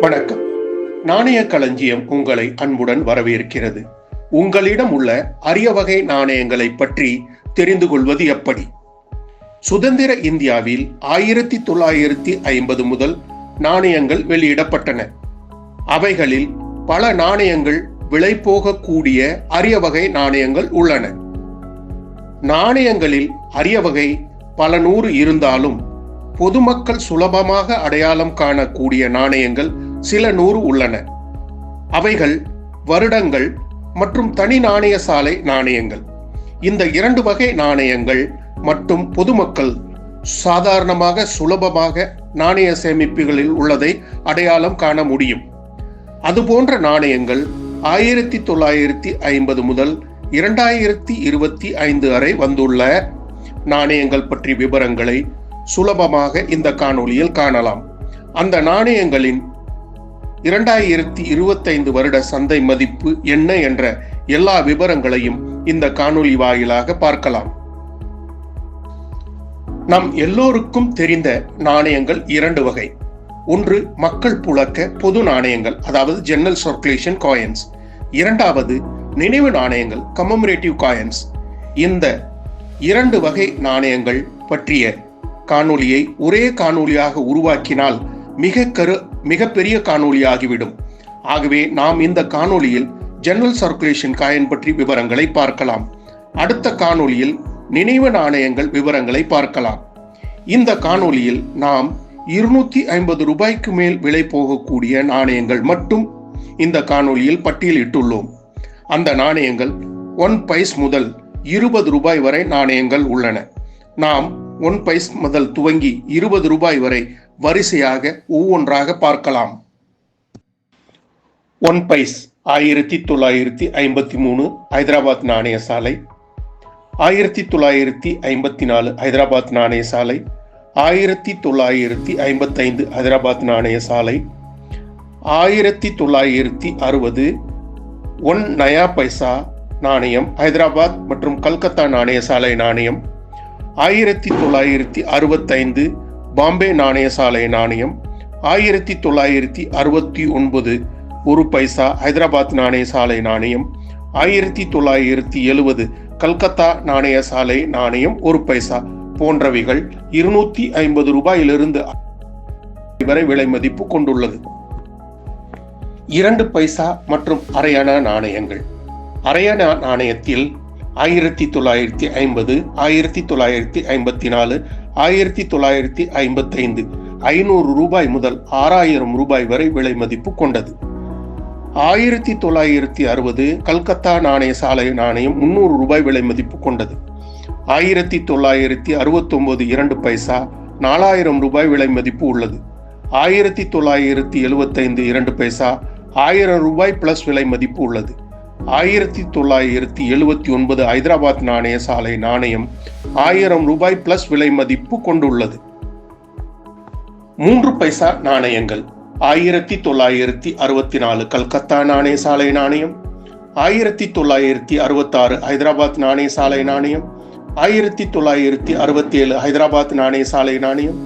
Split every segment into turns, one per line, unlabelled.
வணக்கம். நாணய களஞ்சியம் உங்களை அன்புடன் வரவேற்கிறது. உங்களிடம் உள்ள அரிய வகை நாணயங்களை பற்றி தெரிந்து கொள்வது எப்படி? சுதந்திர இந்தியாவில் ஆயிரத்தி தொள்ளாயிரத்தி ஐம்பது முதல் நாணயங்கள் வெளியிடப்பட்டன. அவைகளில் பல நாணயங்கள் விலை போகக்கூடிய அரிய வகை நாணயங்கள் உள்ளன. நாணயங்களில் அரிய வகை பல நூறு இருந்தாலும் பொதுமக்கள் சுலபமாக அடையாளம் காணக்கூடிய நாணயங்கள் சில நூறு உள்ளன. அவைகள் வருடங்கள் மற்றும் தனி நாணய சாலை நாணயங்கள். இந்த இரண்டு வகை நாணயங்கள் மற்றும் பொதுமக்கள் சாதாரணமாக சுலபமாக நாணய சேமிப்புகளில் உள்ளதை அடையாளம் காண முடியும். அதுபோன்ற நாணயங்கள் ஆயிரத்தி தொள்ளாயிரத்தி ஐம்பது முதல் இரண்டாயிரத்தி இருபத்தி ஐந்து வரை வந்துள்ள நாணயங்கள் பற்றி விவரங்களை சுலபமாக இந்த காணொளியில் காணலாம். அந்த நாணயங்களின் இரண்டாயிரத்தி இருபத்தைந்து வருட சந்தை மதிப்பு என்ன என்ற எல்லா விவரங்களையும் இந்த காணொளி வாயிலாக பார்க்கலாம். நம் எல்லோருக்கும் தெரிந்த நாணயங்கள் இரண்டு வகை. ஒன்று மக்கள் புழக்க பொது நாணயங்கள் அதாவது ஜெனரல் சர்க்குலேஷன் காயின்ஸ் இரண்டாவது நினைவு நாணயங்கள் கமமரேட்டிவ் காயின்ஸ் இந்த இரண்டு வகை நாணயங்கள் பற்றிய காணொளியை ஒரே காணொளியாக உருவாக்கினால் மிக கரு மிகப்பெரிய காணொளியாகிவிடும். ஆகவே நாம் இந்த காணொளியில் ஜெனரல் சர்க்குலேஷன் காயின் பற்றி விவரங்களை பார்க்கலாம். அடுத்த காணொளியில் நினைவு நாணயங்கள் விவரங்களை பார்க்கலாம். இந்த காணொளியில் நாம் இருநூத்தி ஐம்பது ரூபாய்க்கு மேல் விலை போகக்கூடிய நாணயங்கள் மட்டும் இந்த காணொளியில் பட்டியலிட்டுள்ளோம். அந்த நாணயங்கள் ஒன் பைஸ் முதல் இருபது ரூபாய் வரை நாணயங்கள் உள்ளன. நாம் ஒன் பைஸ் முதல் துவங்கி இருபது ரூபாய் வரை வரிசையாக ஒவ்வொன்றாக பார்க்கலாம். ஒன் பைஸ் ஆயிரத்தி தொள்ளாயிரத்தி ஐம்பத்தி மூணு ஹைதராபாத் நாணய சாலை. ஆயிரத்தி தொள்ளாயிரத்தி ஐம்பத்தி நாலு ஹைதராபாத் நாணய சாலை. ஆயிரத்தி தொள்ளாயிரத்தி ஐம்பத்தைந்து ஹைதராபாத் நாணய சாலை. ஆயிரத்தி தொள்ளாயிரத்தி அறுபது ஒன் நயா பைசா நாணயம் ஹைதராபாத் மற்றும் கல்கத்தா நாணய சாலை நாணயம். ஆயிரத்தி தொள்ளாயிரத்தி அறுபத்தைந்து பாம்பே நாணய சாலை நாணயம் ஆயிரத்தி தொள்ளாயிரத்தி அறுபத்தி ஒன்பது ஒரு பைசா ஹைதராபாத் நாணய சாலை நாணயம் ஆயிரத்தி தொள்ளாயிரத்தி எழுபது கல்கத்தா நாணய சாலை நாணயம் ஒரு பைசா போன்றவைகள் இருநூத்தி ஐம்பது ரூபாயிலிருந்து வரை விலை மதிப்பு கொண்டுள்ளது. இரண்டு பைசா மற்றும் அரையணா நாணயங்கள். அரையணா நாணயத்தில் ஆயிரத்தி தொள்ளாயிரத்தி ஐம்பது ஆயிரத்தி தொள்ளாயிரத்தி ஐம்பத்தி நாலு ஆயிரத்தி தொள்ளாயிரத்தி ஐம்பத்தைந்து. ஐநூறு ரூபாய் முதல் ஆறாயிரம் ரூபாய் வரை விலை மதிப்பு கொண்டது. ஆயிரத்தி தொள்ளாயிரத்தி அறுபது கல்கத்தா நாணய சாலை நாணயம் முன்னூறு ரூபாய் விலை மதிப்பு கொண்டது. ஆயிரத்தி தொள்ளாயிரத்தி அறுபத்தொம்போது இரண்டு பைசா நாலாயிரம் ரூபாய் விலை மதிப்பு உள்ளது. ஆயிரத்தி தொள்ளாயிரத்தி எழுபத்தைந்து இரண்டு பைசா ஆயிரம் ரூபாய் பிளஸ் விலை மதிப்பு உள்ளது. ஆயிரத்தி தொள்ளாயிரத்தி எழுபத்தி ஒன்பது ஹைதராபாத் நாணய சாலை நாணயம் ஆயிரம் ரூபாய் பிளஸ் விலை மதிப்பு கொண்டுள்ளது. மூன்று பைசா நாணயங்கள். ஆயிரத்தி தொள்ளாயிரத்தி அறுபத்தி நாலு கல்கத்தா நாணய சாலை நாணயம். ஆயிரத்தி தொள்ளாயிரத்தி அறுபத்தாறு ஹைதராபாத் நாணய சாலை நாணயம். ஆயிரத்தி தொள்ளாயிரத்தி அறுபத்தி ஏழு ஹைதராபாத் நாணய சாலை நாணயம்.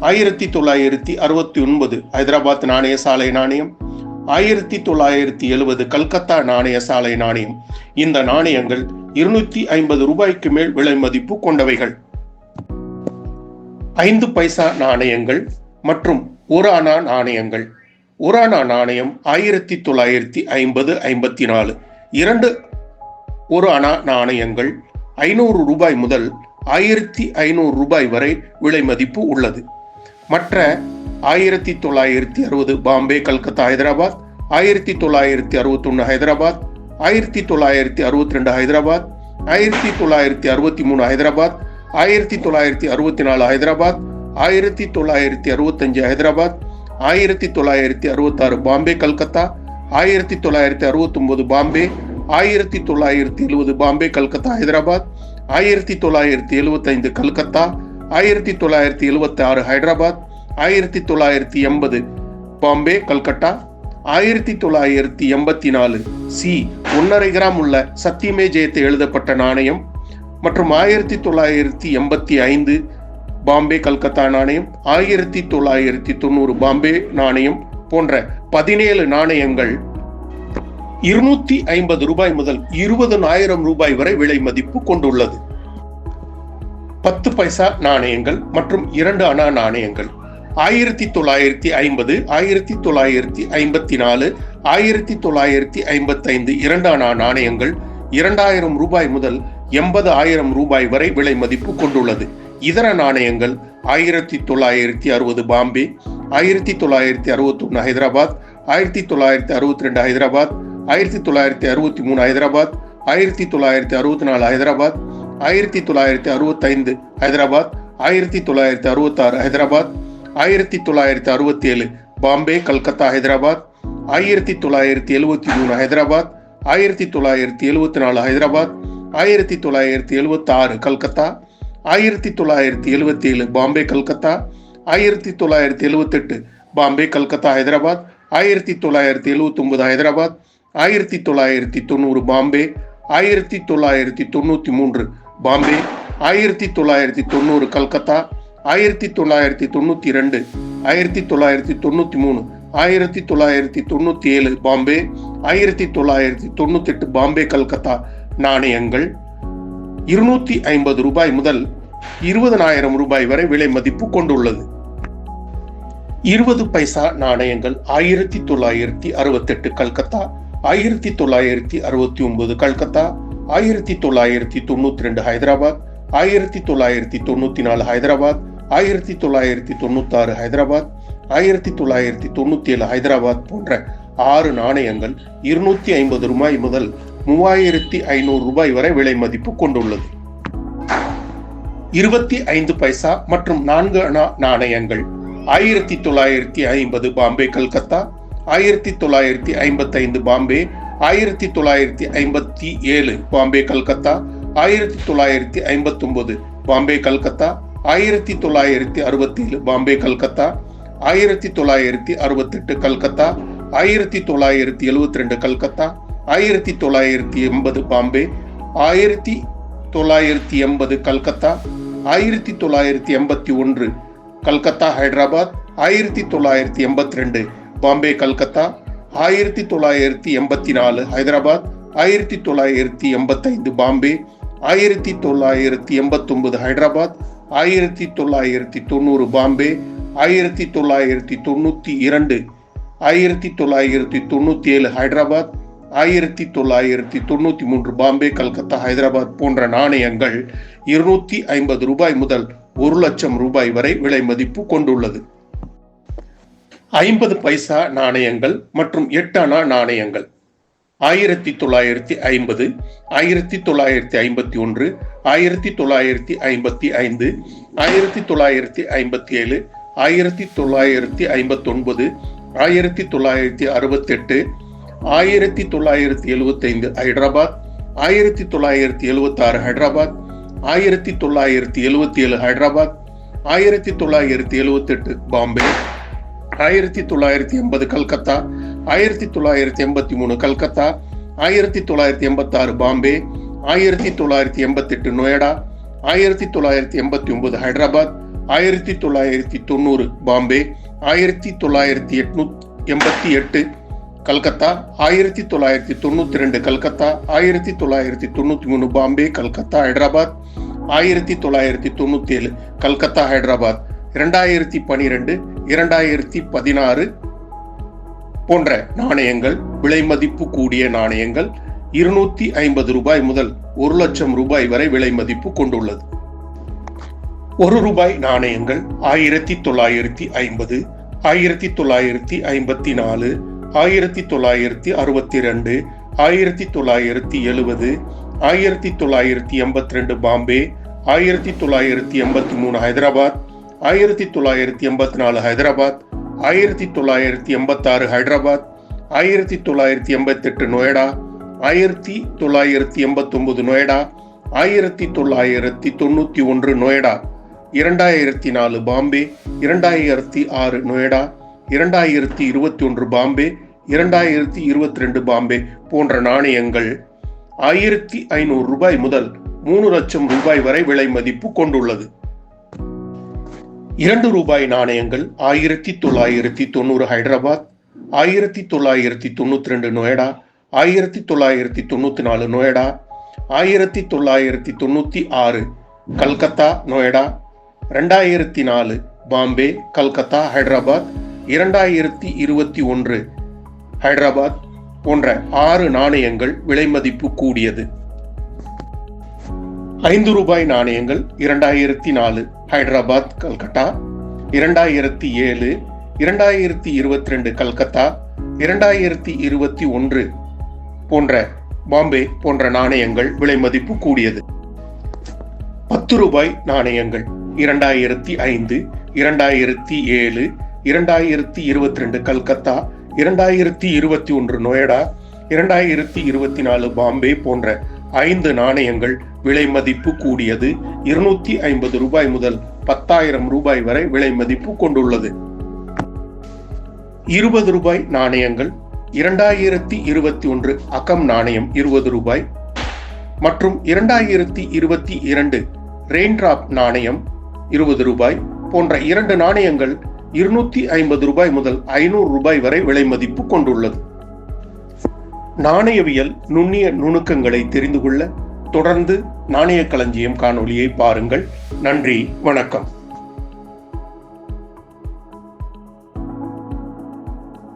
ஆயிரத்தி தொள்ளாயிரத்தி அறுபத்தி ஒன்பது ஹைதராபாத் நாணய சாலை நாணயம். ஆயிரத்தி தொள்ளாயிரத்தி எழுபது கல்கத்தா நாணய சாலை நாணயம். இந்த நாணயங்கள் இருநூத்தி ஐம்பது ரூபாய்க்கு மேல் விலை மதிப்பு கொண்டவைகள். ஐந்து பைசா நாணயங்கள் மற்றும் ஒரு அணா நாணயங்கள். ஒரு அணா நாணயம் ஆயிரத்தி தொள்ளாயிரத்தி ஐம்பது ஐம்பத்தி நாலு இரண்டு ஒரு அணா நாணயங்கள் ஐநூறு ரூபாய் முதல் ஆயிரத்தி ஐநூறு ரூபாய் வரை விலை மதிப்பு உள்ளது. மற்ற ஆயிரத்தி தொள்ளாயிரத்தி அறுபது பாம்பே கல்கத்தா ஹைதராபாத் ஆயிரத்தி தொள்ளாயிரத்தி அறுபத்தொன்று ஹைதராபாத் ஆயிரத்தி தொள்ளாயிரத்தி அறுபத்தி ரெண்டு ஹைதராபாத் ஆயிரத்தி தொள்ளாயிரத்தி அறுபத்தி மூணு ஹைதராபாத் ஆயிரத்தி தொள்ளாயிரத்தி அறுபத்தி நாலு ஹைதராபாத் ஆயிரத்தி தொள்ளாயிரத்தி அறுபத்தஞ்சு ஹைதராபாத் ஆயிரத்தி தொள்ளாயிரத்தி அறுபத்தாறு பாம்பே கல்கத்தா ஆயிரத்தி தொள்ளாயிரத்தி அறுபத்தொன்பது பாம்பே ஆயிரத்தி தொள்ளாயிரத்தி எழுபது பாம்பே கல்கத்தா ஹைதராபாத் ஆயிரத்தி தொள்ளாயிரத்தி எழுபத்தைந்து கல்கத்தா ஆயிரத்தி தொள்ளாயிரத்தி எழுபத்தி ஆறு ஹைதராபாத் ஆயிரத்தி தொள்ளாயிரத்தி எண்பது பாம்பே கல்கட்டா. ஆயிரத்தி தொள்ளாயிரத்தி எண்பத்தி நாலு சி ஒன்னரை கிராம் உள்ள சத்தியமே ஜெயத்தை எழுதப்பட்ட நாணயம் மற்றும் ஆயிரத்தி தொள்ளாயிரத்தி எண்பத்தி ஐந்து பாம்பே கல்கத்தா நாணயம் ஆயிரத்தி தொள்ளாயிரத்தி தொண்ணூறு பாம்பே நாணயம் போன்ற பதினேழு நாணயங்கள் இருநூத்தி ஐம்பது ரூபாய் முதல் இருபதனாயிரம் ரூபாய் வரை விலை மதிப்பு கொண்டுள்ளது. பத்து பைசா நாணயங்கள் மற்றும் இரண்டு அணா நாணயங்கள். ஆயிரத்தி தொள்ளாயிரத்தி ஐம்பது ஆயிரத்தி தொள்ளாயிரத்தி ஐம்பத்தி நாலு ஆயிரத்தி தொள்ளாயிரத்தி ஐம்பத்தைந்து இரண்டான நாணயங்கள் இரண்டாயிரம் ரூபாய் முதல் எண்பது ஆயிரம் ரூபாய் வரை விலை மதிப்பு கொண்டுள்ளது இதர நாணயங்கள் ஆயிரத்தி தொள்ளாயிரத்தி அறுபது பாம்பே ஆயிரத்தி தொள்ளாயிரத்தி அறுபத்தி ஒன்று ஹைதராபாத் ஆயிரத்தி தொள்ளாயிரத்தி அறுபத்தி ரெண்டு ஹைதராபாத் ஆயிரத்தி தொள்ளாயிரத்தி அறுபத்தி மூணு ஹைதராபாத் ஆயிரத்தி தொள்ளாயிரத்தி அறுபத்தி நாலு ஹைதராபாத் ஆயிரத்தி தொள்ளாயிரத்தி அறுபத்தைந்து ஹைதராபாத் ஆயிரத்தி தொள்ளாயிரத்தி அறுபத்தாறு ஹைதராபாத் ஆயிரத்தி தொள்ளாயிரத்தி அறுபத்தி ஏழு பாம்பே கல்கத்தா ஹைதராபாத் ஆயிரத்தி தொள்ளாயிரத்தி எழுபத்தி மூணு ஹைதராபாத் ஆயிரத்தி தொள்ளாயிரத்தி எழுபத்தி நாலு ஹைதராபாத் ஆயிரத்தி தொள்ளாயிரத்தி எழுபத்தி ஆறு கல்கத்தா ஆயிரத்தி தொள்ளாயிரத்தி எழுபத்தி ஏழு பாம்பே கல்கத்தா ஆயிரத்தி தொள்ளாயிரத்தி எழுபத்தெட்டு பாம்பே கல்கத்தா ஹைதராபாத் ஆயிரத்தி தொள்ளாயிரத்தி எழுபத்தொம்பது ஹைதராபாத் ஆயிரத்தி தொள்ளாயிரத்தி தொண்ணூறு பாம்பே ஆயிரத்தி தொள்ளாயிரத்தி தொண்ணூற்றி மூன்று பாம்பே ஆயிரத்தி தொள்ளாயிரத்தி தொண்ணூறு கல்கத்தா ஆயிரத்தி தொள்ளாயிரத்தி தொண்ணூற்றி ரெண்டு ஆயிரத்தி தொள்ளாயிரத்தி தொண்ணூற்றி மூணு ஆயிரத்தி தொள்ளாயிரத்தி தொண்ணூற்றி ஏழு பாம்பே ஆயிரத்தி தொள்ளாயிரத்தி தொண்ணூத்தெட்டு பாம்பே கல்கத்தா. நாணயங்கள் இருநூத்தி ஐம்பது ரூபாய் முதல் இருபதனாயிரம் ரூபாய் வரை விலை மதிப்பு கொண்டுள்ளது. இருபது பைசா நாணயங்கள் ஆயிரத்தி தொள்ளாயிரத்தி அறுபத்தெட்டு கல்கத்தா ஆயிரத்தி தொள்ளாயிரத்தி அறுபத்தி ஒன்பது கல்கத்தா ஆயிரத்தி தொள்ளாயிரத்தி தொண்ணூத்தி ரெண்டு ஹைதராபாத் ஆயிரத்தி தொள்ளாயிரத்தி தொண்ணூத்தி நாலு ஹைதராபாத் ஆயிரத்தி தொள்ளாயிரத்தி தொண்ணூத்தாறு ஹைதராபாத் ஆயிரத்தி தொள்ளாயிரத்தி தொண்ணூத்தி ஏழு ஹைதராபாத் போன்ற ஆறு நாணயங்கள் இருநூத்தி ஐம்பது ரூபாய் முதல் மூவாயிரத்தி ஐநூறு ரூபாய் வரை விலை மதிப்பு கொண்டுள்ளது. இருபத்தி ஐந்து பைசா மற்றும் நான்கு அணா நாணயங்கள் ஆயிரத்தி தொள்ளாயிரத்தி ஐம்பது பாம்பே கல்கத்தா ஆயிரத்தி தொள்ளாயிரத்தி ஐம்பத்தைந்து பாம்பே ஆயிரத்தி தொள்ளாயிரத்தி ஐம்பத்தி ஏழு பாம்பே கல்கத்தா ஆயிரத்தி தொள்ளாயிரத்தி ஐம்பத்தொன்பது பாம்பே கல்கத்தா ஆயிரத்தி தொள்ளாயிரத்தி அறுபத்தி ஏழு பாம்பே கல்கத்தா ஆயிரத்தி தொள்ளாயிரத்தி அறுபத்தெட்டு கல்கத்தா ஆயிரத்தி தொள்ளாயிரத்தி எழுபத்தி ரெண்டு கல்கத்தா ஆயிரத்தி தொள்ளாயிரத்தி எண்பது பாம்பே ஆயிரத்தி தொள்ளாயிரத்தி எண்பது கல்கத்தா ஆயிரத்தி தொள்ளாயிரத்தி எண்பத்தி ஒன்று கல்கத்தா ஹைதராபாத் ஆயிரத்தி தொள்ளாயிரத்தி எண்பத்தி ரெண்டு பாம்பே கல்கத்தா ஆயிரத்தி தொள்ளாயிரத்தி எண்பத்தி நாலு ஹைதராபாத் ஆயிரத்தி தொள்ளாயிரத்தி எண்பத்தைந்து பாம்பே ஆயிரத்தி தொள்ளாயிரத்தி எண்பத்தொன்பது ஹைதராபாத் ஆயிரத்தி தொள்ளாயிரத்தி தொண்ணூறு பாம்பே ஆயிரத்தி தொள்ளாயிரத்தி தொண்ணூற்றி இரண்டு ஆயிரத்தி தொள்ளாயிரத்தி தொண்ணூற்றி ஏழு ஹைதராபாத் ஆயிரத்தி தொள்ளாயிரத்தி தொண்ணூற்றி மூன்று பாம்பே கல்கத்தா ஹைதராபாத் போன்ற நாணயங்கள் இருநூற்றி ஐம்பது ரூபாய் முதல் ஒரு லட்சம் ரூபாய் வரை விலை மதிப்பு கொண்டுள்ளது. ஐம்பது பைசா நாணயங்கள் மற்றும் எட்டு அணா நாணயங்கள். ஆயிரத்தி தொள்ளாயிரத்தி ஐம்பது ஆயிரத்தி தொள்ளாயிரத்தி ஐம்பத்தி ஒன்று ஆயிரத்தி தொள்ளாயிரத்தி ஐம்பத்தி ஐந்து ஆயிரத்தி தொள்ளாயிரத்தி ஐம்பத்தி ஏழு ஆயிரத்தி தொள்ளாயிரத்தி ஐம்பத்தொன்பது ஆயிரத்தி தொள்ளாயிரத்தி அறுபத்தெட்டு ஆயிரத்தி தொள்ளாயிரத்தி எழுபத்தைந்து ஹைதராபாத் ஆயிரத்தி தொள்ளாயிரத்தி எழுபத்தாறு ஹைதராபாத் ஆயிரத்தி தொள்ளாயிரத்தி எழுபத்தி ஏழு ஹைதராபாத் ஆயிரத்தி தொள்ளாயிரத்தி எழுபத்தெட்டு பாம்பே ஆயிரத்தி தொள்ளாயிரத்தி எண்பது கல்கத்தா ஆயிரத்தி தொள்ளாயிரத்தி எண்பத்தி மூணு கல்கத்தா ஆயிரத்தி தொள்ளாயிரத்தி எண்பத்தி ஆறு பாம்பே ஆயிரத்தி தொள்ளாயிரத்தி எண்பத்தி எட்டு ஆயிரத்தி தொள்ளாயிரத்தி எண்பத்தி ஒன்பது ஹைதராபாத் ஆயிரத்தி தொள்ளாயிரத்தி தொண்ணூறு பாம்பே ஆயிரத்தி தொள்ளாயிரத்தி எட்நூத்தி எண்பத்தி எட்டு கல்கத்தா ஆயிரத்தி தொள்ளாயிரத்தி தொண்ணூத்தி ரெண்டு கல்கத்தா ஆயிரத்தி தொள்ளாயிரத்தி தொண்ணூத்தி மூணு பாம்பே கல்கத்தா ஹைதராபாத் ஆயிரத்தி தொள்ளாயிரத்தி தொண்ணூத்தி ஏழு கல்கத்தா ஹைதராபாத் இரண்டாயிரத்தி பனிரெண்டு இரண்டாயிரத்தி பதினாறு போன்ற நாணயங்கள் விலை மதிப்பு கூடிய நாணயங்கள் இருநூத்தி ஐம்பது ரூபாய் முதல் ஒரு லட்சம் ரூபாய் வரை விலை மதிப்பு கொண்டுள்ளது. ஒரு ரூபாய் நாணயங்கள் ஆயிரத்தி தொள்ளாயிரத்தி ஐம்பது ஆயிரத்தி தொள்ளாயிரத்தி ஐம்பத்தி நாலு ஆயிரத்தி தொள்ளாயிரத்தி அறுபத்தி ரெண்டு ஆயிரத்தி தொள்ளாயிரத்தி எழுபது ஆயிரத்தி தொள்ளாயிரத்தி எண்பத்தி ரெண்டு பாம்பே ஆயிரத்தி தொள்ளாயிரத்தி எண்பத்தி மூணு ஹைதராபாத் ஆயிரத்தி தொள்ளாயிரத்தி எண்பத்தி நாலு ஹைதராபாத் ஆயிரத்தி தொள்ளாயிரத்தி எண்பத்தாறு ஹைதராபாத் ஆயிரத்தி தொள்ளாயிரத்தி எண்பத்தெட்டு நொய்டா ஆயிரத்தி தொள்ளாயிரத்தி எண்பத்தொம்பது நொய்டா ஆயிரத்தி தொள்ளாயிரத்தி தொண்ணூற்றி ஒன்று நொய்டா இரண்டாயிரத்தி நாலு பாம்பே இரண்டாயிரத்தி ஆறு நொய்டா இரண்டாயிரத்தி இருபத்தி ஒன்று பாம்பே இரண்டாயிரத்தி இருபத்தி ரெண்டு பாம்பே போன்ற நாணயங்கள் ஆயிரத்தி ஐநூறு ரூபாய் முதல் மூணு லட்சம் ரூபாய் வரை விலை மதிப்பு கொண்டுள்ளது. இரண்டு ரூபாய் நாணயங்கள் ஆயிரத்தி தொள்ளாயிரத்தி தொண்ணூறு ஹைதராபாத் ஆயிரத்தி தொள்ளாயிரத்தி தொண்ணூற்றி ரெண்டு நொயடா ஆயிரத்தி தொள்ளாயிரத்தி தொண்ணூற்றி நாலு நொயடா ஆயிரத்தி தொள்ளாயிரத்தி தொண்ணூற்றி ஆறு கல்கத்தா நொயடா ரெண்டாயிரத்தி நாலு பாம்பே கல்கத்தா ஹைதராபாத் இரண்டாயிரத்தி இருபத்தி ஒன்று ஹைதராபாத் போன்ற ஆறு நாணயங்கள் விலை மதிப்பு கூடியது. ஐந்து ரூபாய் நாணயங்கள் இரண்டாயிரத்தி நாலு ஹைதராபாத் கல்கட்டா இரண்டாயிரத்தி ஏழு இரண்டாயிரத்தி இருபத்தி ரெண்டு கல்கத்தா. இரண்டாயிரத்தி இருபத்தி ஒன்று போன்ற பாம்பே போன்ற நாணயங்கள் விலை மதிப்பு கூடியது. பத்து ரூபாய் நாணயங்கள். இரண்டாயிரத்தி ஐந்து இரண்டாயிரத்தி ஏழு இரண்டாயிரத்தி இருபத்தி ரெண்டு கல்கத்தா. இரண்டாயிரத்தி இருபத்தி ஒன்று நொயடா. இரண்டாயிரத்தி இருபத்தி நாலு பாம்பே போன்ற ஐந்து நாணயங்கள் விலை மதிப்பு கூடியது இருநூத்தி ஐம்பது ரூபாய் முதல் பத்தாயிரம் ரூபாய் வரை விலை மதிப்பு கொண்டுள்ளது. இருபது ரூபாய் நாணயங்கள் இரண்டாயிரத்தி இருபத்தி ஒன்று அகம் நாணயம் இருபது ரூபாய் மற்றும் இரண்டாயிரத்தி இருபத்தி இரண்டு ரெயின்டிராப் நாணயம் இருபது ரூபாய் போன்ற இரண்டு நாணயங்கள் இருநூத்தி ஐம்பது ரூபாய் முதல் ஐநூறு ரூபாய் வரை விலை மதிப்பு கொண்டுள்ளது. நாணயவியல் நுண்ணிய நுணுக்கங்களை தெரிந்து கொள்ள தொடர்ந்து நாணய களஞ்சியம் காணொலியை பாருங்கள். நன்றி வணக்கம்.